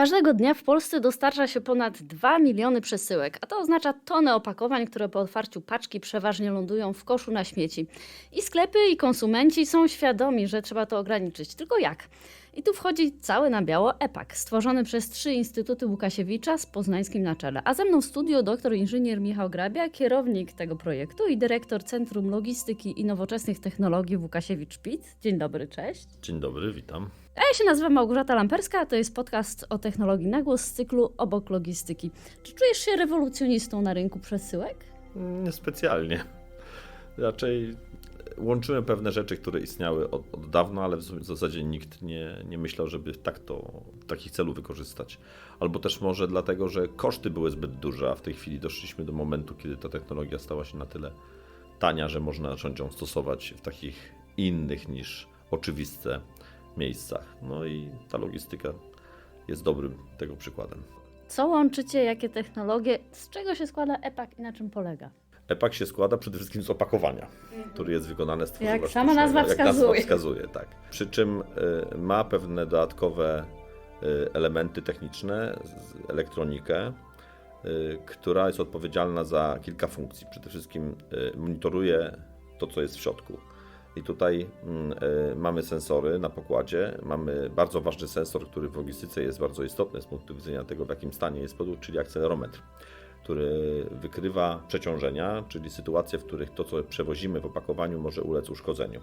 Każdego dnia w Polsce dostarcza się ponad 2 miliony przesyłek, a to oznacza tonę opakowań, które po otwarciu paczki przeważnie lądują w koszu na śmieci. I sklepy, i konsumenci są świadomi, że trzeba to ograniczyć. Tylko jak? I tu wchodzi cały na biało EPAK, stworzony przez trzy Instytuty Łukasiewicza z poznańskim na czele. A ze mną w studiu doktor inżynier Michał Grabia, kierownik tego projektu i dyrektor Centrum Logistyki i Nowoczesnych Technologii Łukasiewicz-PIT. Dzień dobry, cześć. Dzień dobry, witam. A ja się nazywam Małgorzata Lamperska, a to jest podcast o technologii na głos z cyklu Obok Logistyki. Czy czujesz się rewolucjonistą na rynku przesyłek? Niespecjalnie. Raczej łączymy pewne rzeczy, które istniały od, od dawna, ale w zasadzie nikt nie, nie myślał, żeby tak to, takich celów wykorzystać. Albo też może dlatego, że koszty były zbyt duże, a w tej chwili doszliśmy do momentu, kiedy ta technologia stała się na tyle tania, że można zacząć ją stosować w takich innych niż oczywiste miejscach. No i ta logistyka jest dobrym tego przykładem. Co łączycie, jakie technologie, z czego się składa EPAK i na czym polega? EPAK się składa przede wszystkim z opakowania, który jest wykonane z tworzywa Jak sama nazwa sztucznego, Jak wskazuje. nazwa wskazuje, tak. Przy czym y, ma pewne dodatkowe y, elementy techniczne, elektronikę, y, która jest odpowiedzialna za kilka funkcji. Przede wszystkim monitoruje to, co jest w środku. I tutaj mm, y, mamy sensory na pokładzie. Mamy bardzo ważny sensor, który w logistyce jest bardzo istotny z punktu widzenia tego, w jakim stanie jest produkt, czyli akcelerometr który wykrywa przeciążenia, czyli sytuacje, w których to, co przewozimy w opakowaniu, może ulec uszkodzeniu.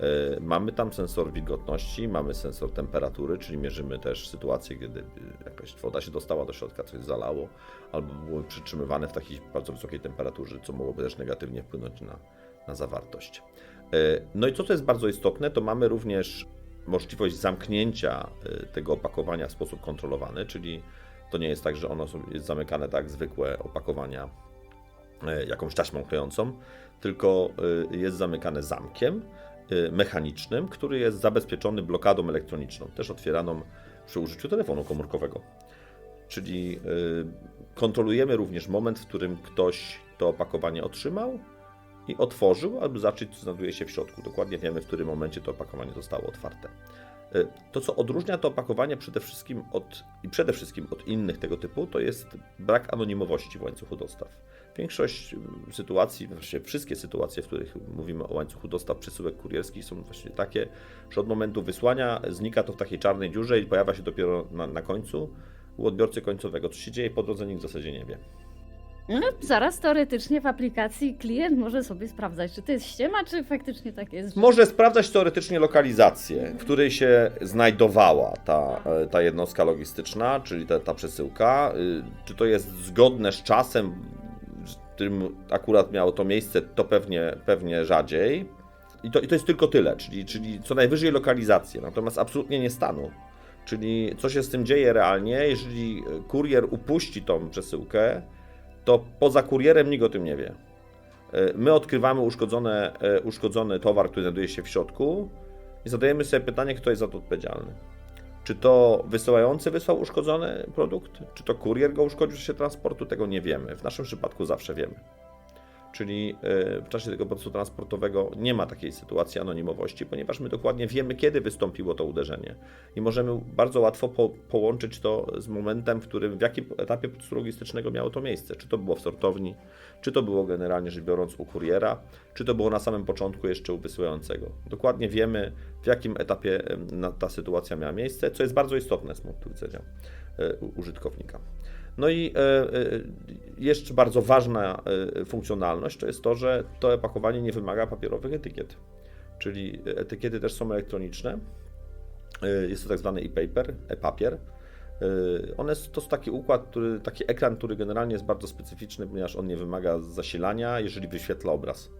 E, Mamy tam sensor wilgotności, mamy sensor temperatury, czyli mierzymy też sytuację, kiedy y, jakaś woda się dostała do środka, coś zalało, albo były przytrzymywane w takiej bardzo wysokiej temperaturze, co mogłoby też negatywnie wpłynąć na, na zawartość. E, No i co to jest bardzo istotne, to mamy również możliwość zamknięcia y, tego opakowania w sposób kontrolowany, czyli to nie jest tak, że ono jest zamykane tak zwykłe opakowania e, jakąś taśmą klejącą, tylko jest zamykane zamkiem mechanicznym, który jest zabezpieczony blokadą elektroniczną, też otwieraną przy użyciu telefonu komórkowego. Czyli kontrolujemy również moment, w którym ktoś to opakowanie otrzymał i otworzył, aby zobaczyć, co znajduje się w środku. Dokładnie wiemy, w którym momencie to opakowanie zostało otwarte. Y, To, co odróżnia to opakowanie przede wszystkim od, i przede wszystkim od innych tego typu, to jest brak anonimowości w łańcuchu dostaw. Większość y, sytuacji, właściwie wszystkie sytuacje, w których mówimy o łańcuchu dostaw przesyłek kurierskich są właśnie takie, że od momentu wysłania znika to w takiej czarnej dziurze i pojawia się dopiero na, na końcu u odbiorcy końcowego. Co się dzieje po drodze, nikt w zasadzie nie wie. No, zaraz teoretycznie w aplikacji klient może sobie sprawdzać, czy to jest ściema, czy faktycznie tak jest. że- Może sprawdzać teoretycznie lokalizację, w której się znajdowała ta, e, ta jednostka logistyczna, czyli ta, ta przesyłka. Y, Czy to jest zgodne z czasem, w którym akurat miało to miejsce, to pewnie, pewnie rzadziej. I to, I to jest tylko tyle, czyli, czyli co najwyżej lokalizację, natomiast absolutnie nie stanu. Czyli co się z tym dzieje realnie, jeżeli e, kurier upuści tą przesyłkę, to poza kurierem nikt o tym nie wie. E, My odkrywamy uszkodzone, e, uszkodzony towar, który znajduje się w środku i zadajemy sobie pytanie, kto jest za to odpowiedzialny. Czy to wysyłający wysłał uszkodzony produkt? Czy to kurier go uszkodził w czasie transportu? Tego nie wiemy. W naszym przypadku zawsze wiemy. Czyli e, w czasie tego procesu transportowego nie ma takiej sytuacji anonimowości, ponieważ my dokładnie wiemy, kiedy wystąpiło to uderzenie. I możemy bardzo łatwo po, połączyć to z momentem, w którym, w jakim etapie procesu logistycznego miało to miejsce. Czy to było w sortowni, czy to było generalnie rzecz biorąc u kuriera, czy to było na samym początku jeszcze u wysyłającego. Dokładnie wiemy, w jakim etapie ta sytuacja miała miejsce, co jest bardzo istotne z punktu widzenia e, użytkownika. No i e, e, jeszcze bardzo ważna funkcjonalność to jest to, że to opakowanie nie wymaga papierowych etykiet. Czyli etykiety też są elektroniczne. Jest to tak zwany e-paper, e-papier. One to jest taki układ, który, taki ekran, który generalnie jest bardzo specyficzny, ponieważ on nie wymaga zasilania, jeżeli wyświetla obraz.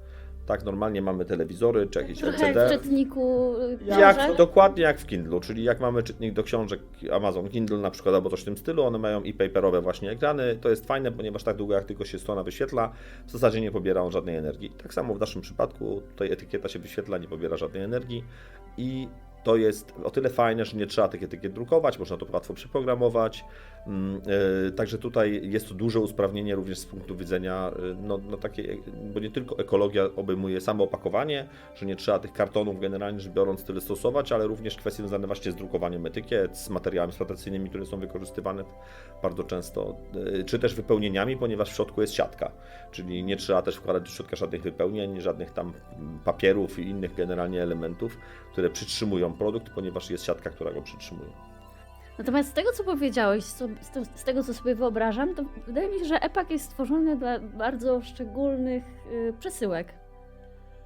Tak, normalnie mamy telewizory czy jakieś Trochę jak LCD. w czytniku y, Jak, książek. dokładnie jak w Kindle, czyli jak mamy czytnik do książek Amazon Kindle na przykład albo coś w tym stylu, one mają i paperowe właśnie ekrany. To jest fajne, ponieważ tak długo jak tylko się strona wyświetla, w zasadzie nie pobiera on żadnej energii. Tak samo w naszym przypadku, tutaj etykieta się wyświetla, nie pobiera żadnej energii i to jest o tyle fajne, że nie trzeba tych etykiet drukować, można to łatwo przeprogramować. Mm, e, Także tutaj jest to duże usprawnienie również z punktu widzenia, e, no, no takie, bo nie tylko ekologia obejmuje samo opakowanie, że nie trzeba tych kartonów generalnie rzecz biorąc tyle stosować, ale również kwestie związane właśnie z drukowaniem etykiet, z materiałami eksploatacyjnymi, które są wykorzystywane bardzo często, e, czy też wypełnieniami, ponieważ w środku jest siatka, czyli nie trzeba też wkładać do środka żadnych wypełnień, żadnych tam papierów i innych generalnie elementów, które przytrzymują produkt, ponieważ jest siatka, która go przytrzymuje. Natomiast z tego, co powiedziałeś, z, z, te- z tego, co sobie wyobrażam, to wydaje mi się, że EPAK jest stworzony dla bardzo szczególnych y, przesyłek.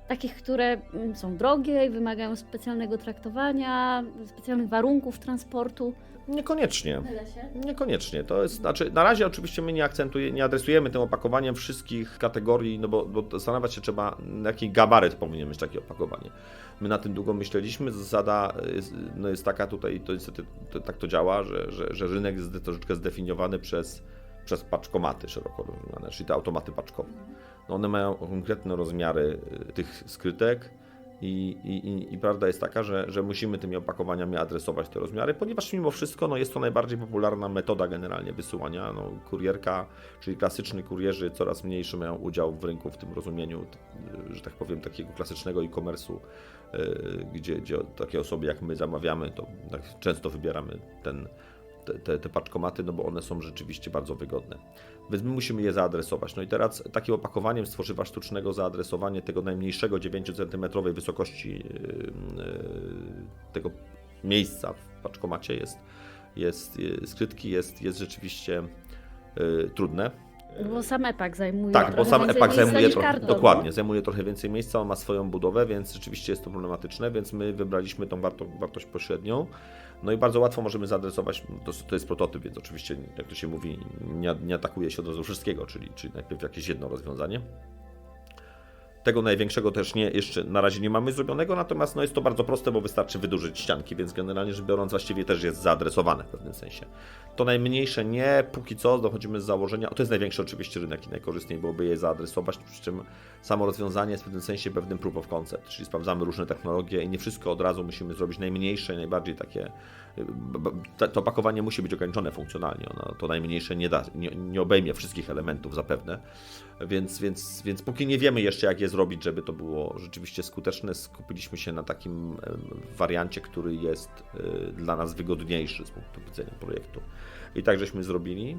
Takich, które mm, są drogie i wymagają specjalnego traktowania, specjalnych warunków transportu. Niekoniecznie. Niekoniecznie. To jest, znaczy, na razie oczywiście my nie akcentujemy, nie adresujemy tym opakowaniem wszystkich kategorii, no bo, bo zastanawiać się trzeba, jaki gabaryt powinien mieć takie opakowanie. My na tym długo myśleliśmy. Zasada jest, no jest taka tutaj, to niestety to, tak to działa, że, że, że rynek jest troszeczkę zdefiniowany przez, przez paczkomaty szeroko rozumiane, czyli te automaty paczkowe. No one mają konkretne rozmiary y, tych skrytek. I, i, i, prawda jest taka, że, że musimy tymi opakowaniami adresować te rozmiary, ponieważ mimo wszystko no, jest to najbardziej popularna metoda generalnie wysyłania. No, kurierka, czyli klasyczni kurierzy coraz mniejszy mają udział w rynku w tym rozumieniu, że tak powiem, takiego klasycznego e-commerce'u, yy, gdzie, gdzie takie osoby jak my zamawiamy, to tak często wybieramy ten, te, te, paczkomaty, no bo one są rzeczywiście bardzo wygodne. Więc my musimy je zaadresować. No i teraz takim opakowaniem z tworzywa sztucznego zaadresowanie tego najmniejszego 9 cm wysokości yy, yy, tego miejsca w paczkomacie jest, jest yy, skrytki jest, jest rzeczywiście trudne. No Bo sam EPAK zajmuje Tak, bo sam EPAK zajmuje trochę, karton, dokładnie, zajmuje trochę więcej miejsca, on ma swoją budowę, więc rzeczywiście jest to problematyczne, więc my wybraliśmy tą warto, wartość pośrednią. No i bardzo łatwo możemy zaadresować, to, to jest prototyp, więc oczywiście, jak to się mówi, nie, nie atakuje się od razu wszystkiego, czyli, czyli najpierw jakieś jedno rozwiązanie. Tego największego też nie, jeszcze na razie nie mamy zrobionego, natomiast no jest to bardzo proste, bo wystarczy wydłużyć ścianki, więc generalnie rzecz biorąc właściwie też jest zaadresowane w pewnym sensie. To najmniejsze nie, póki co dochodzimy z założenia, to jest największy oczywiście rynek i najkorzystniej byłoby je zaadresować, przy czym samo rozwiązanie jest w pewnym sensie pewnym proof of concept, czyli sprawdzamy różne technologie i nie wszystko od razu musimy zrobić najmniejsze najbardziej takie, to- opakowanie musi być ograniczone funkcjonalnie, ono, to najmniejsze nie, da, nie, nie obejmie wszystkich elementów zapewne, więc, więc, więc póki nie wiemy jeszcze jak je zrobić, żeby to było rzeczywiście skuteczne, skupiliśmy się na takim wariancie, który jest y, dla nas wygodniejszy z punktu widzenia projektu. I tak żeśmy zrobili.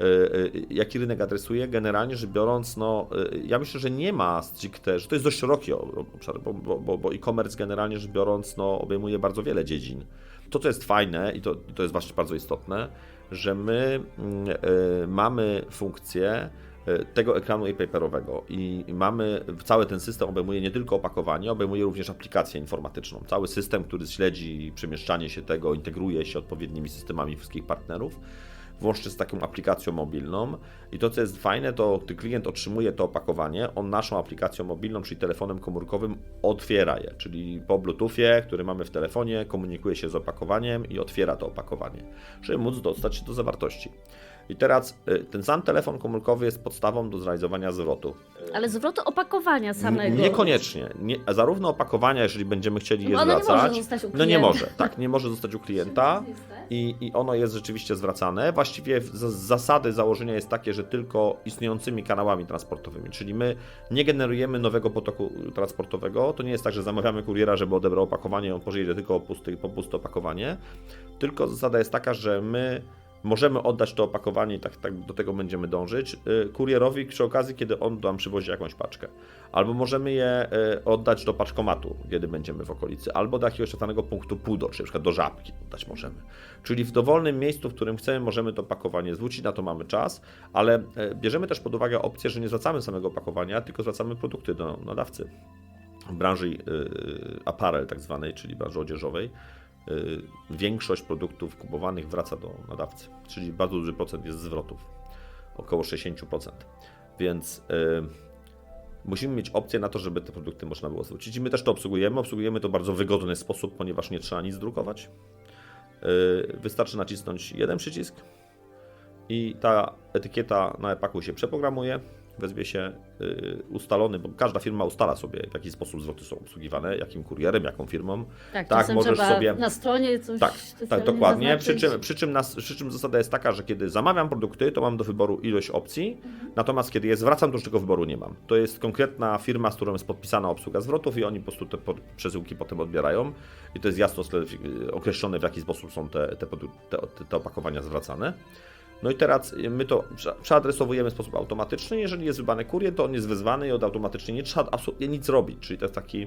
Y, y, Jaki rynek adresuje? Generalnie rzecz biorąc, no, ja myślę, że nie ma stricte, że to jest dość szeroki obszar, bo, bo, bo e-commerce generalnie rzecz biorąc no, obejmuje bardzo wiele dziedzin. To, co jest fajne i to, to jest właśnie bardzo istotne, że my y, mamy funkcję y, tego ekranu e-paperowego i mamy, cały ten system obejmuje nie tylko opakowanie, obejmuje również aplikację informatyczną. Cały system, który śledzi przemieszczanie się tego, integruje się odpowiednimi systemami wszystkich partnerów włącznie z taką aplikacją mobilną. I to, co jest fajne, to gdy klient otrzymuje to opakowanie, on naszą aplikacją mobilną, czyli telefonem komórkowym, otwiera je. Czyli po Bluetoothie, który mamy w telefonie, komunikuje się z opakowaniem i otwiera to opakowanie, żeby móc dostać się do zawartości. I teraz y, ten sam telefon komórkowy jest podstawą do zrealizowania zwrotu. Ale zwrotu opakowania samego. Niekoniecznie. Nie, zarówno opakowania, jeżeli będziemy chcieli je No nie zwracać. może zostać u no nie klienta. może, tak, nie może zostać u klienta i, i ono jest rzeczywiście zwracane. Właściwie z, z zasady założenia jest takie, że tylko istniejącymi kanałami transportowymi, czyli my nie generujemy nowego potoku transportowego. To nie jest tak, że zamawiamy kuriera, żeby odebrał opakowanie i on pojedzie tylko po puste opakowanie, tylko zasada jest taka, że my możemy oddać to opakowanie i tak, tak do tego będziemy dążyć. Y, kurierowi przy okazji, kiedy on nam przywozi jakąś paczkę. Albo możemy je y, oddać do paczkomatu, kiedy będziemy w okolicy, albo do jakiegoś danego punktu PUDO, czy na przykład do żabki oddać możemy. Czyli w dowolnym miejscu, w którym chcemy, możemy to opakowanie zwrócić, na to mamy czas, ale y, bierzemy też pod uwagę opcję, że nie zwracamy samego opakowania, tylko zwracamy produkty do nadawcy. W branży apparel tak zwanej, czyli branży odzieżowej, większość produktów kupowanych wraca do nadawcy, czyli bardzo duży procent jest zwrotów, około 60%. Więc y, musimy mieć opcję na to, żeby te produkty można było zwrócić. I my też to obsługujemy. Obsługujemy to w bardzo wygodny sposób, ponieważ nie trzeba nic drukować. Y, wystarczy nacisnąć jeden przycisk i ta etykieta na e-paku się przeprogramuje wezwie się y, ustalony, bo każda firma ustala sobie, w jaki sposób zwroty są obsługiwane, jakim kurierem, jaką firmą. Tak, Tak, możesz sobie- na stronie coś Tak, tak, dokładnie. Przy czym, przy, czym nas, przy czym zasada jest taka, że kiedy zamawiam produkty, to mam do wyboru ilość opcji, natomiast kiedy je zwracam, to już tego wyboru nie mam. To jest konkretna firma, z którą jest podpisana obsługa zwrotów i oni po prostu te po- przesyłki potem odbierają i to jest jasno skle- określone, w jaki sposób są te, te, te, te opakowania zwracane. No i teraz my to prze- przeadresowujemy w sposób automatyczny. Jeżeli jest wybrany kurier, to on jest wezwany i od automatycznie nie trzeba absolutnie nic robić. Czyli to jest taki,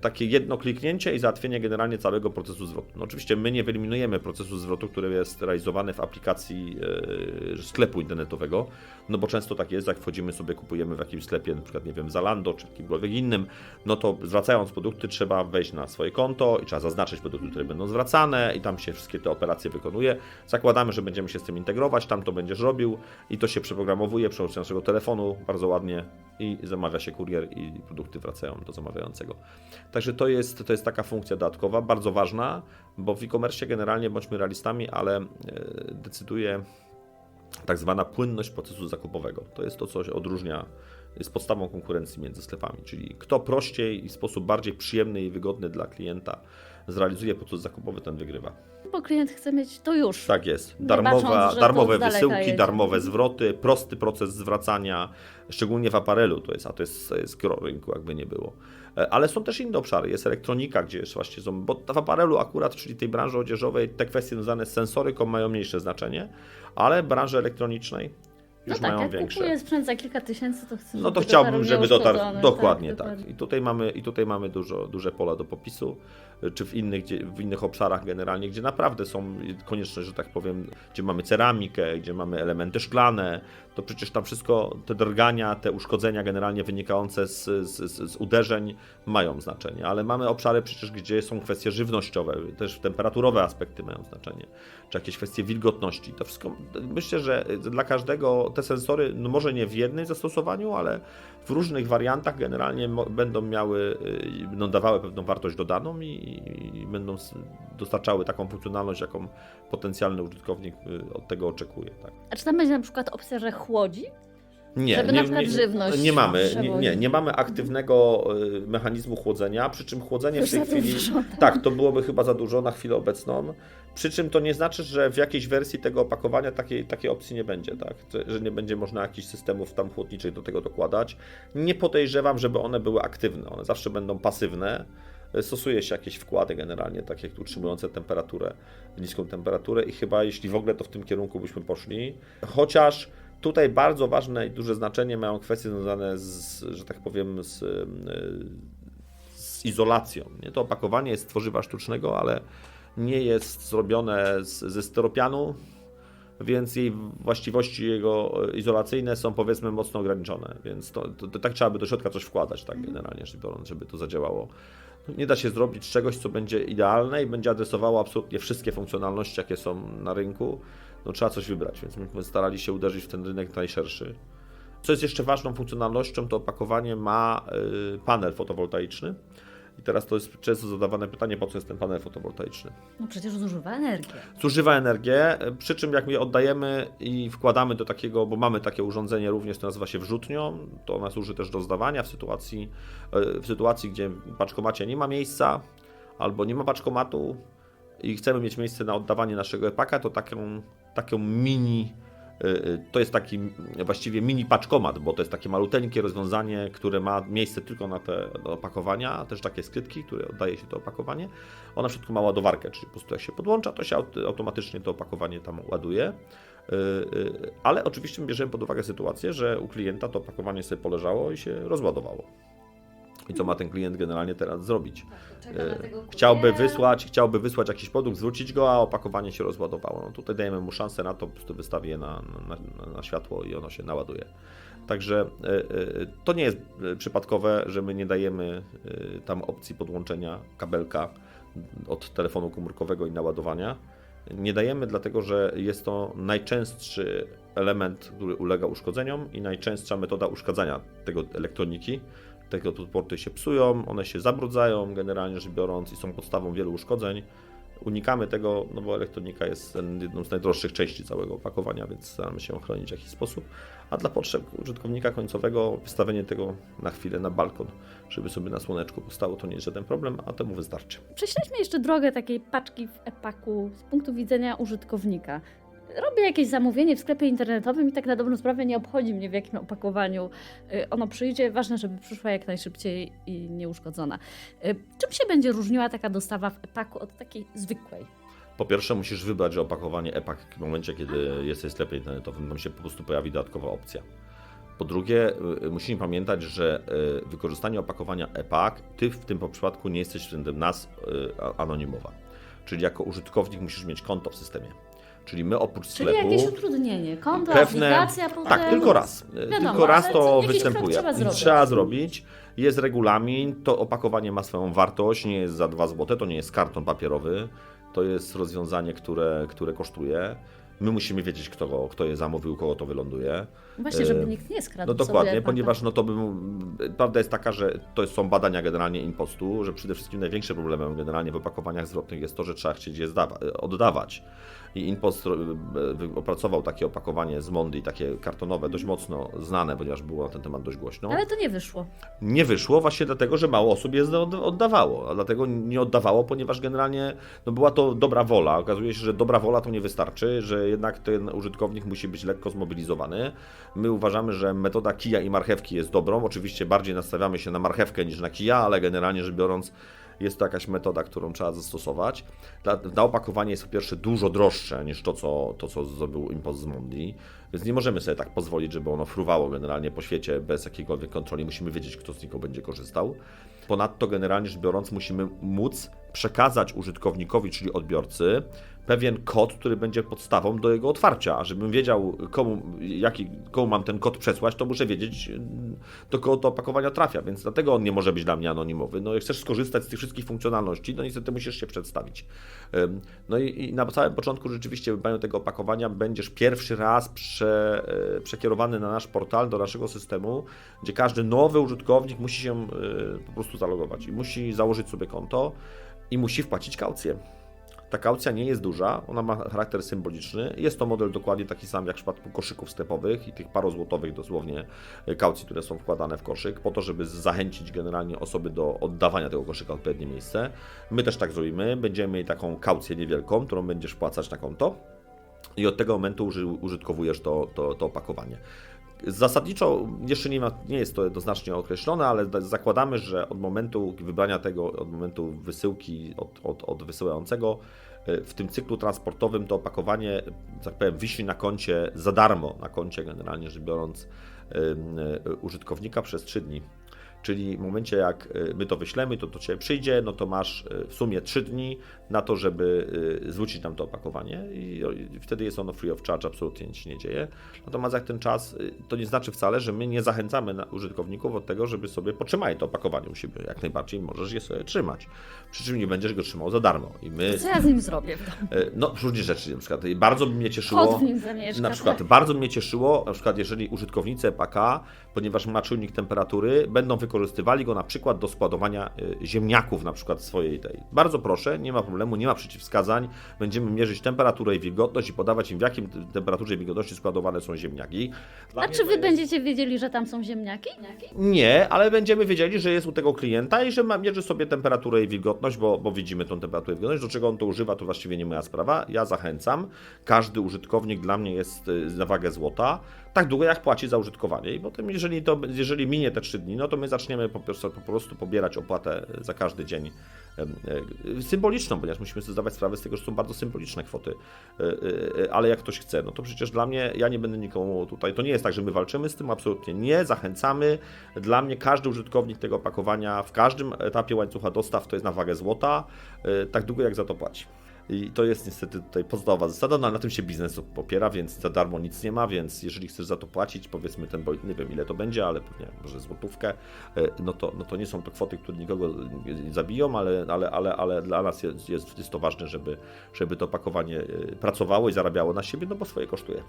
takie jedno kliknięcie i załatwienie generalnie całego procesu zwrotu. No oczywiście my nie wyeliminujemy procesu zwrotu, który jest realizowany w aplikacji y, sklepu internetowego, no bo często tak jest, jak wchodzimy sobie, kupujemy w jakimś sklepie, na przykład nie wiem, Zalando czy jakimkolwiek innym, no to zwracając produkty trzeba wejść na swoje konto i trzeba zaznaczyć produkty, które będą zwracane i tam się wszystkie te operacje wykonuje. Zakładamy, że będziemy się z tym integrować, tam to będziesz robił i to się przeprogramowuje przy użyciu naszego telefonu bardzo ładnie i zamawia się kurier i produkty wracają do zamawiającego. Także to jest, to jest taka funkcja dodatkowa, bardzo ważna, bo w e-commerce generalnie bądźmy realistami, ale e, decyduje tak zwana płynność procesu zakupowego. To jest to, co się odróżnia, jest podstawą konkurencji między sklepami, czyli kto prościej i w sposób bardziej przyjemny i wygodny dla klienta zrealizuje proces zakupowy, ten wygrywa. Bo klient chce mieć to już. Tak jest. Darmowa, bacząc, darmowe z wysyłki, jedzie. darmowe zwroty, prosty proces zwracania, szczególnie w aparelu to jest, a to jest, gro rynku, jakby nie było. E, Ale są też inne obszary. Jest elektronika, gdzie jest właśnie są, bo w aparelu akurat, czyli tej branży odzieżowej, te kwestie związane z sensoryką mają mniejsze znaczenie, ale branży elektronicznej No już tak, mają jak większe. kupuję sprzęt za kilka tysięcy, to chcę, No to chciałbym, żeby dotarł. nieuszkodzony. Dokładnie tak. dokładnie. I tutaj mamy, i tutaj mamy dużo, duże pola do popisu, czy w innych, gdzie, w innych obszarach generalnie, gdzie naprawdę są konieczność, że tak powiem, gdzie mamy ceramikę, gdzie mamy elementy szklane, to przecież tam wszystko, te drgania, te uszkodzenia generalnie wynikające z, z, z, z uderzeń mają znaczenie, ale mamy obszary przecież, gdzie są kwestie żywnościowe, też temperaturowe aspekty mają znaczenie, czy jakieś kwestie wilgotności. To wszystko, myślę, że dla każdego te sensory, no może nie w jednym zastosowaniu, ale w różnych wariantach generalnie będą miały, y, będą dawały pewną wartość dodaną i, i będą dostarczały taką funkcjonalność, jaką potencjalny użytkownik y, od tego oczekuje. Tak. A czy tam będzie na przykład opcja, że chłodzi? Nie, Żeby nie, na przykład żywność nie mamy, nie, nie, nie mamy aktywnego y, mechanizmu chłodzenia, przy czym chłodzenie w tej chwili. dużo, tak. Tak, to byłoby chyba za dużo na chwilę obecną. Przy czym to nie znaczy, że w jakiejś wersji tego opakowania takiej, takiej opcji nie będzie, tak? Że- Że nie będzie można jakichś systemów tam chłodniczych do tego dokładać. Nie podejrzewam, żeby one były aktywne. One zawsze będą pasywne. Stosuje się jakieś wkłady generalnie, takie utrzymujące temperaturę, niską temperaturę i chyba jeśli w ogóle to w tym kierunku byśmy poszli. Chociaż tutaj bardzo ważne i duże znaczenie mają kwestie związane z, że tak powiem, z, y, z izolacją. Nie? To opakowanie jest z tworzywa sztucznego, ale nie jest zrobione z, ze styropianu, więc jej właściwości jego izolacyjne są powiedzmy mocno ograniczone, więc to, to, to tak trzeba by do środka coś wkładać, tak generalnie rzecz biorąc, żeby to zadziałało. Nie da się zrobić czegoś, co będzie idealne i będzie adresowało absolutnie wszystkie funkcjonalności, jakie są na rynku. No trzeba coś wybrać, więc myśmy starali się uderzyć w ten rynek najszerszy. Co jest jeszcze ważną funkcjonalnością, to opakowanie ma y, panel fotowoltaiczny. I teraz to jest często zadawane pytanie, po co jest ten panel fotowoltaiczny. No przecież zużywa energię. Zużywa energię, przy czym jak je oddajemy i wkładamy do takiego, bo mamy takie urządzenie również, to nazywa się wrzutnią, to ona służy też do zdawania w sytuacji, e, w sytuacji gdzie w paczkomacie nie ma miejsca albo nie ma paczkomatu i chcemy mieć miejsce na oddawanie naszego epaka, to taką, taką mini, e, e, to jest taki właściwie mini paczkomat, bo to jest takie maluteńkie rozwiązanie, które ma miejsce tylko na te opakowania, też takie skrytki, które oddaje się to opakowanie. Ona w środku ma ładowarkę, czyli po prostu jak się podłącza, to się aut- automatycznie to opakowanie tam ładuje. Yy, Ale oczywiście bierzemy pod uwagę sytuację, że u klienta to opakowanie sobie poleżało i się rozładowało. I co ma ten klient generalnie teraz zrobić? Yy, Chciałby wysłać, chciałby wysłać jakiś produkt, zwrócić go, a opakowanie się rozładowało. No tutaj dajemy mu szansę na to, po prostu wystawię je na, na, na, światło i ono się naładuje. Także y, y, to nie jest przypadkowe, że my nie dajemy tam opcji podłączenia kabelka od telefonu komórkowego i naładowania. Nie dajemy, dlatego że jest to najczęstszy element, który ulega uszkodzeniom i najczęstsza metoda uszkadzania tego elektroniki. Tego tu porty się psują, one się zabrudzają generalnie rzecz biorąc i są podstawą wielu uszkodzeń. Unikamy tego, no bo elektronika jest jedną z najdroższych części całego opakowania, więc staramy się chronić w jakiś sposób. A dla potrzeb użytkownika końcowego wystawienie tego na chwilę na balkon, żeby sobie na słoneczku postało, to nie jest żaden problem, a temu wystarczy. Prześledźmy jeszcze drogę takiej paczki w e-paku z punktu widzenia użytkownika. Robię jakieś zamówienie w sklepie internetowym i tak na dobrą sprawę nie obchodzi mnie w jakim opakowaniu y, ono przyjdzie. Ważne, żeby przyszła jak najszybciej i nieuszkodzona. Y, Czym się będzie różniła taka dostawa w e-paku od takiej zwykłej? Po pierwsze, musisz wybrać opakowanie EPAK w momencie, kiedy jesteś w sklepie internetowym. Tam się po prostu pojawi dodatkowa opcja. Po drugie, y, musimy pamiętać, że wykorzystanie opakowania EPAK, ty w tym przypadku nie jesteś względem nas anonimowa. Czyli jako użytkownik musisz mieć konto w systemie. Czyli my oprócz Czyli sklepu. jakieś utrudnienie. Konto, Pewne- aplikacja, potem... Tak, tylko raz. Wiadomo, tylko raz to występuje. trzeba zrobić. Trzeba zrobić. Jest regulamin, to opakowanie ma swoją wartość, nie jest za 2 zł, to nie jest karton papierowy, to jest rozwiązanie, które, które kosztuje. My musimy wiedzieć, kto, kto je zamówił, kogo to wyląduje. Właśnie, żeby E, nikt nie skradł No dokładnie, sobie ponieważ no to bym, prawda jest taka, że to są badania generalnie impostu, że przede wszystkim największym problemem generalnie w opakowaniach zwrotnych jest to, że trzeba chcieć je oddawać. I Impost opracował takie opakowanie z Mondi, takie kartonowe, dość mocno znane, ponieważ było na ten temat dość głośno. Ale to nie wyszło. Nie wyszło właśnie dlatego, że mało osób je od- oddawało, a dlatego nie oddawało, ponieważ generalnie no była to dobra wola. Okazuje się, że dobra wola to nie wystarczy, że jednak ten użytkownik musi być lekko zmobilizowany. My uważamy, że metoda kija i marchewki jest dobrą. Oczywiście bardziej nastawiamy się na marchewkę niż na kija, ale generalnie rzecz biorąc jest to jakaś metoda, którą trzeba zastosować. Na opakowanie jest po pierwsze dużo droższe niż to, co, to, co zrobił Impost z więc nie możemy sobie tak pozwolić, żeby ono fruwało generalnie po świecie bez jakiejkolwiek kontroli. Musimy wiedzieć, kto z niego będzie korzystał. Ponadto, generalnie rzecz biorąc, musimy móc przekazać użytkownikowi, czyli odbiorcy, pewien kod, który będzie podstawą do jego otwarcia. A żebym wiedział, komu, jaki, komu mam ten kod przesłać, to muszę wiedzieć, do kogo to opakowania trafia, więc dlatego on nie może być dla mnie anonimowy. No, jak chcesz skorzystać z tych wszystkich funkcjonalności, no niestety musisz się przedstawić. No i, i na samym początku rzeczywiście wybraniu tego opakowania będziesz pierwszy raz prze, e, przekierowany na nasz portal, do naszego systemu, gdzie każdy nowy użytkownik musi się e, po prostu zalogować i musi założyć sobie konto i musi wpłacić kaucję. Ta kaucja nie jest duża, ona ma charakter symboliczny. Jest to model dokładnie taki sam jak w przypadku koszyków sklepowych i tych parozłotowych dosłownie e, kaucji, które są wkładane w koszyk, po to, żeby zachęcić generalnie osoby do oddawania tego koszyka w odpowiednie miejsce. My też tak zrobimy. Będziemy mieli taką kaucję niewielką, którą będziesz wpłacać na konto i od tego momentu uży, użytkowujesz to, to, to opakowanie. Zasadniczo jeszcze nie, ma, nie jest to jednoznacznie określone, ale da- zakładamy, że od momentu wybrania tego, od momentu wysyłki od, od, od wysyłającego, e, w tym cyklu transportowym to opakowanie, tak powiem, wisi na koncie za darmo, na koncie generalnie rzecz biorąc e, użytkownika przez 3 dni. Czyli w momencie jak y, my to wyślemy, to do Ciebie przyjdzie, no to masz y, w sumie 3 dni na to, żeby y, zwrócić nam to opakowanie i wtedy jest ono free of charge, absolutnie nic się nie dzieje. Natomiast jak ten czas, to nie znaczy wcale, że my nie zachęcamy użytkowników od tego, żeby sobie potrzymali to opakowanie u siebie. Jak najbardziej możesz je sobie trzymać. Przy czym nie będziesz go trzymał za darmo. I my, Co ja z nim zrobię no różne rzeczy na przykład, bardzo by mnie cieszyło... Kot w nim zamieszka. Na przykład tak. bardzo mnie cieszyło, na przykład jeżeli użytkownicy EPK, ponieważ ma czujnik temperatury, będą wykorzystywali go na przykład do składowania y, ziemniaków na przykład swojej tej. Bardzo proszę, nie ma problemu, nie ma przeciwwskazań. Będziemy mierzyć temperaturę i wilgotność i podawać im w jakim temperaturze i wilgotności składowane są ziemniaki. Dla A czy wy jest- będziecie wiedzieli, że tam są ziemniaki? nie, ale będziemy wiedzieli, że jest u tego klienta i że ma, mierzy sobie temperaturę i wilgotność, bo, bo widzimy tą temperaturę i wilgotność. Do czego on to używa, to właściwie nie moja sprawa. Ja zachęcam. Każdy użytkownik dla mnie jest y, na wagę złota. Tak długo jak płaci za użytkowanie. I potem, jeżeli, to, jeżeli minie te 3 dni, no to my zaczniemy po prostu, po prostu pobierać opłatę za każdy dzień e, symboliczną, ponieważ musimy sobie zdawać sprawę z tego, że są bardzo symboliczne kwoty. E, e, Ale jak ktoś chce, no to przecież dla mnie, ja nie będę nikomu tutaj, to nie jest tak, że my walczymy z tym, absolutnie nie, zachęcamy. Dla mnie każdy użytkownik tego opakowania w każdym etapie łańcucha dostaw to jest na wagę złota, e, tak długo jak za to płaci. I to jest niestety tutaj podstawowa zasada, no ale na tym się biznes popiera, więc za darmo nic nie ma, więc jeżeli chcesz za to płacić, powiedzmy ten, bo nie wiem ile to będzie, ale pewnie może złotówkę, e, no to, no to nie są to kwoty, które nikogo zabiją, ale, ale, ale, ale dla nas jest, jest, jest to ważne, żeby, żeby to opakowanie e, pracowało i zarabiało na siebie, no bo swoje kosztuje.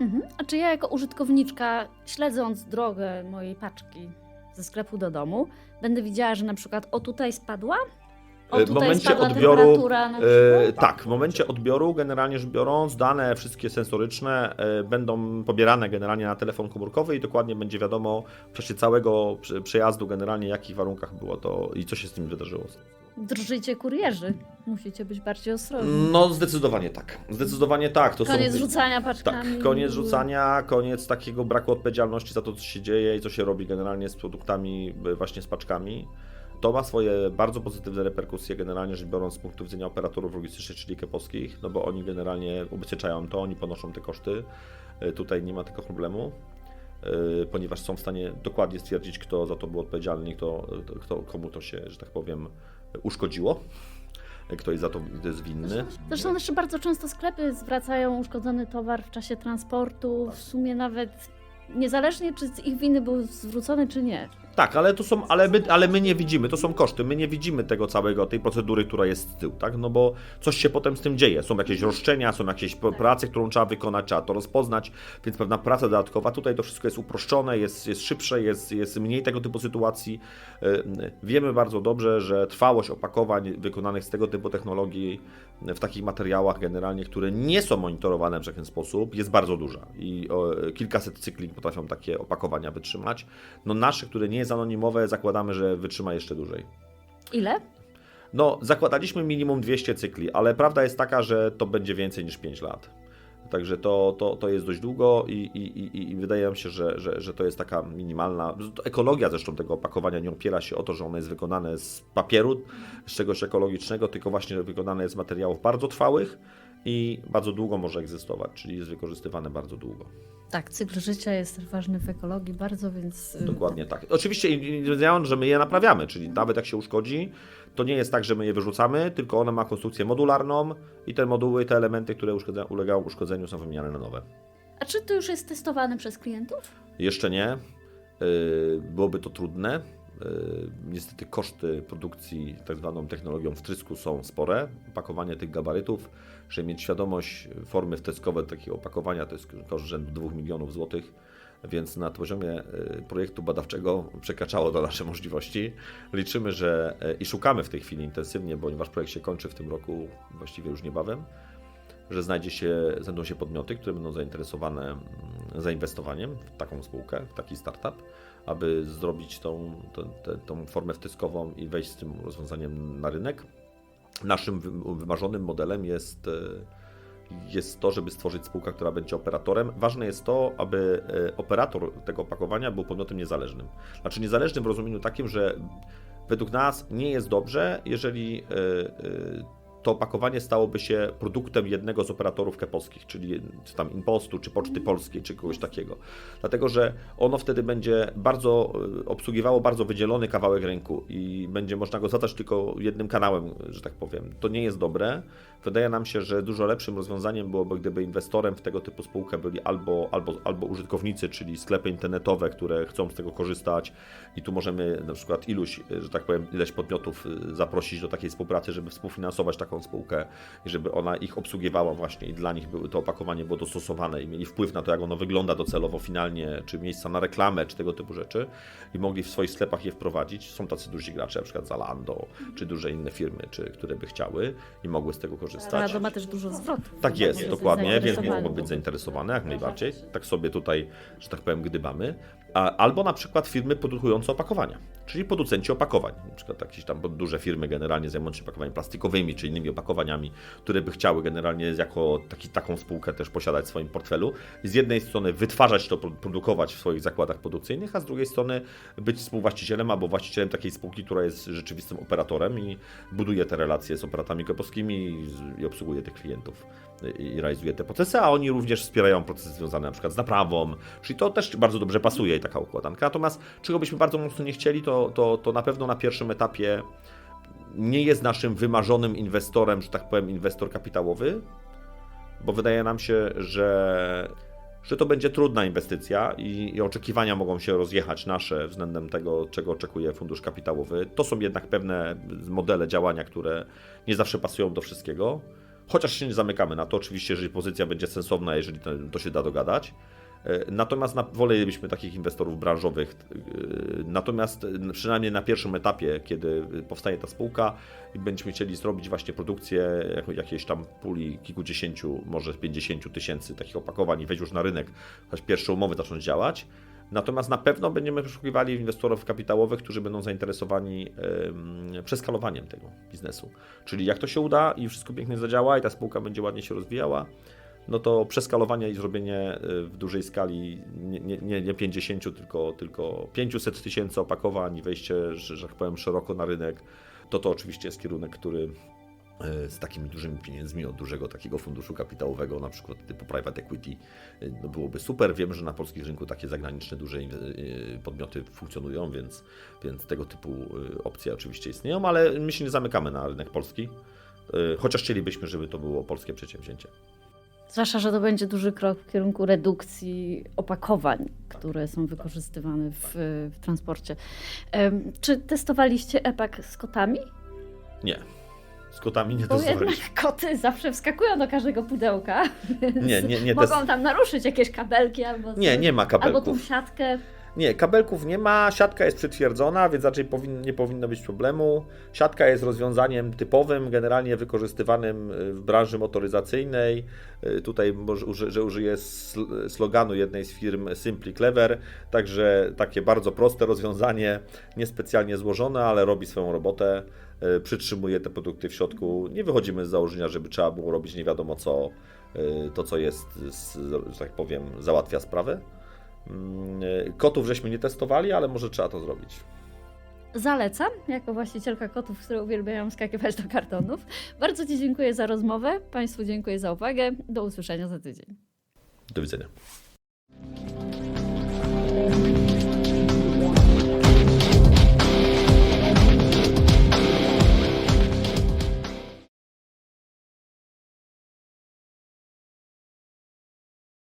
Mhm. A czy ja jako użytkowniczka, śledząc drogę mojej paczki ze sklepu do domu, będę widziała, że na przykład o tutaj spadła? O, E, w momencie odbioru, e, przykład? tak, w momencie odbioru, generalnie rzecz biorąc, dane wszystkie sensoryczne e, będą pobierane generalnie na telefon komórkowy i dokładnie będzie wiadomo w czasie całego prze- przejazdu generalnie, w jakich warunkach było to i co się z tym wydarzyło. Drżycie kurierzy. Musicie być bardziej ostrożni. No, zdecydowanie tak. Zdecydowanie tak. To Koniec są... rzucania paczkami. Tak, koniec rzucania, koniec takiego braku odpowiedzialności za to, co się dzieje i co się robi generalnie z produktami, właśnie z paczkami. To ma swoje bardzo pozytywne reperkusje, generalnie rzecz biorąc, z punktu widzenia operatorów logistycznych, czyli kepowskich, no bo oni generalnie ubezpieczają to, oni ponoszą te koszty. Y, Tutaj nie ma tego problemu, y, ponieważ są w stanie dokładnie stwierdzić, kto za to był odpowiedzialny, i kto, kto, komu to się, że tak powiem, uszkodziło, kto jest za to jest winny. Zresztą jeszcze bardzo często sklepy zwracają uszkodzony towar w czasie transportu, w sumie nawet niezależnie czy z ich winy był zwrócony czy nie. Tak, ale to są, ale my, ale my nie widzimy, to są koszty, my nie widzimy tego całego, tej procedury, która jest z tyłu, tak, no bo coś się potem z tym dzieje, są jakieś roszczenia, są jakieś p- prace, którą trzeba wykonać, trzeba to rozpoznać, więc pewna praca dodatkowa, tutaj to wszystko jest uproszczone, jest, jest szybsze, jest, jest mniej tego typu sytuacji, Yy, wiemy bardzo dobrze, że trwałość opakowań wykonanych z tego typu technologii w takich materiałach generalnie, które nie są monitorowane w żaden sposób, jest bardzo duża i o, kilkaset cykli potrafią takie opakowania wytrzymać. No nasze, które nie jest anonimowe, zakładamy, że wytrzyma jeszcze dłużej. Ile? No, zakładaliśmy minimum 200 cykli, ale prawda jest taka, że to będzie więcej niż 5 lat. Także to, to, to jest dość długo i, i, i, i wydaje nam się, że, że, że to jest taka minimalna. Ekologia zresztą tego opakowania nie opiera się o to, że ono jest wykonane z papieru, z czegoś ekologicznego, tylko właśnie wykonane jest z materiałów bardzo trwałych i bardzo długo może egzystować, czyli jest wykorzystywane bardzo długo. Tak, cykl życia jest ważny w ekologii bardzo, więc... y, Dokładnie tak. Oczywiście indywidualnie, że my je naprawiamy, czyli nawet jak się uszkodzi, to nie jest tak, że my je wyrzucamy, tylko ona ma konstrukcję modularną i te moduły, te elementy, które ulegały uszkodzeniu są wymieniane na nowe. A czy to już jest testowane przez klientów? Jeszcze nie. Yy, Byłoby to trudne. Yy, Niestety koszty produkcji tak zwaną technologią wtrysku są spore. Opakowanie tych gabarytów, żeby mieć świadomość formy wtryskowe takiego opakowania, to jest koszt rzędu 2 milionów złotych, więc na poziomie yy, projektu badawczego przekraczało to nasze możliwości. Liczymy, że yy, i szukamy w tej chwili intensywnie, ponieważ projekt się kończy w tym roku, właściwie już niebawem, że znajdzie się, znajdą się podmioty, które będą zainteresowane mm, zainwestowaniem w taką spółkę, w taki startup, aby zrobić tą, tą, tą formę wtyskową i wejść z tym rozwiązaniem na rynek. Naszym wy- wymarzonym modelem jest, e, jest to, żeby stworzyć spółkę, która będzie operatorem. Ważne jest to, aby e, operator tego opakowania był podmiotem niezależnym. Znaczy niezależnym w rozumieniu takim, że według nas nie jest dobrze, jeżeli e, to opakowanie stałoby się produktem jednego z operatorów kepowskich, czyli czy tam Impostu, czy Poczty Polskiej, czy kogoś takiego. Dlatego, że ono wtedy będzie bardzo e, obsługiwało bardzo wydzielony kawałek rynku i będzie można go zadać tylko jednym kanałem, że tak powiem. To nie jest dobre. Wydaje nam się, że dużo lepszym rozwiązaniem byłoby, gdyby inwestorem w tego typu spółkę byli albo, albo, albo użytkownicy, czyli sklepy internetowe, które chcą z tego korzystać i tu możemy na przykład iluś, że tak powiem, ileś podmiotów y, zaprosić do takiej współpracy, żeby współfinansować taką spółkę i żeby ona ich obsługiwała właśnie i dla nich były, to opakowanie było dostosowane i mieli wpływ na to, jak ono wygląda docelowo finalnie, czy miejsca na reklamę, czy tego typu rzeczy i mogli w swoich sklepach je wprowadzić. Są tacy duzi gracze, na przykład Zalando, czy duże inne firmy, czy, które by chciały i mogły z tego korzystać. Rado ma też dużo zwrotów. Tak jest, dokładnie, więc mogą być zainteresowane jak najbardziej. Tak sobie tutaj, że tak powiem, gdybamy. Albo na przykład firmy produkujące opakowania, czyli producenci opakowań. Na przykład jakieś tam duże firmy generalnie zajmujące się opakowaniami plastikowymi czy innymi opakowaniami, które by chciały generalnie jako taki, taką spółkę też posiadać w swoim portfelu. Z jednej strony wytwarzać to, produ- produkować w swoich zakładach produkcyjnych, a z drugiej strony być współwłaścicielem albo właścicielem takiej spółki, która jest rzeczywistym operatorem i buduje te relacje z operatami kopowskimi i, z- i obsługuje tych klientów i, realizuje te procesy, a oni również wspierają procesy związane na przykład z naprawą, czyli to też bardzo dobrze pasuje i taka układanka. Natomiast czego byśmy bardzo mocno nie chcieli, to, to, to na pewno na pierwszym etapie nie jest naszym wymarzonym inwestorem, że tak powiem, inwestor kapitałowy, bo wydaje nam się, że, że to będzie trudna inwestycja i, i oczekiwania mogą się rozjechać nasze względem tego, czego oczekuje fundusz kapitałowy. To są jednak pewne modele działania, które nie zawsze pasują do wszystkiego. Chociaż się nie zamykamy na to, oczywiście, jeżeli pozycja będzie sensowna, jeżeli to, to się da dogadać. E, Natomiast na, wolelibyśmy takich inwestorów branżowych. e, Natomiast przynajmniej na pierwszym etapie, kiedy powstaje ta spółka będziemy chcieli zrobić właśnie produkcję jakiejś tam puli kilkudziesięciu, może pięćdziesięciu tysięcy takich opakowań i wejść już na rynek, choć pierwsze umowy zaczną działać. Natomiast na pewno będziemy poszukiwali inwestorów kapitałowych, którzy będą zainteresowani em, przeskalowaniem tego biznesu. Czyli jak to się uda i wszystko pięknie zadziała i ta spółka będzie ładnie się rozwijała, no to przeskalowanie i zrobienie y, w dużej skali nie, nie, nie- nie 50, tylko, tylko 500 tysięcy opakowań, wejście, że, że tak powiem, szeroko na rynek, to to oczywiście jest kierunek, który z takimi dużymi pieniędzmi od dużego takiego funduszu kapitałowego, na przykład typu private equity, y, no byłoby super. Wiem, że na polskim rynku takie zagraniczne duże y, podmioty funkcjonują, więc, więc tego typu opcje oczywiście istnieją, ale my się nie zamykamy na rynek polski, chociaż chcielibyśmy, żeby to było polskie przedsięwzięcie. Zwłaszcza, że to będzie duży krok w kierunku redukcji opakowań, które są wykorzystywane w, w transporcie. Czy testowaliście EPAK z kotami? Nie. Z kotami nie Bo jednak koty zawsze wskakują do każdego pudełka. Nie, nie, nie Mogą tam naruszyć jakieś kabelki albo Nie, nie ma Albo kabelków. tą siatkę. Nie, kabelków nie ma, siatka jest przytwierdzona, więc raczej powin, nie powinno być problemu. Siatka jest rozwiązaniem typowym, generalnie wykorzystywanym y, w branży motoryzacyjnej. Y, Tutaj, może, że użyję sl- sloganu jednej z firm Simply Clever, także takie bardzo proste rozwiązanie, niespecjalnie złożone, ale robi swoją robotę, przytrzymuje te produkty w środku. Nie wychodzimy z założenia, żeby trzeba było robić nie wiadomo co, y, to co jest, że tak powiem, załatwia sprawę. Mm, y, Kotów żeśmy nie testowali, ale może trzeba to zrobić. Zalecam, jako właścicielka kotów, które uwielbiają skakiwać do kartonów. Bardzo Ci dziękuję za rozmowę. Państwu dziękuję za uwagę. Do usłyszenia za tydzień. Do widzenia.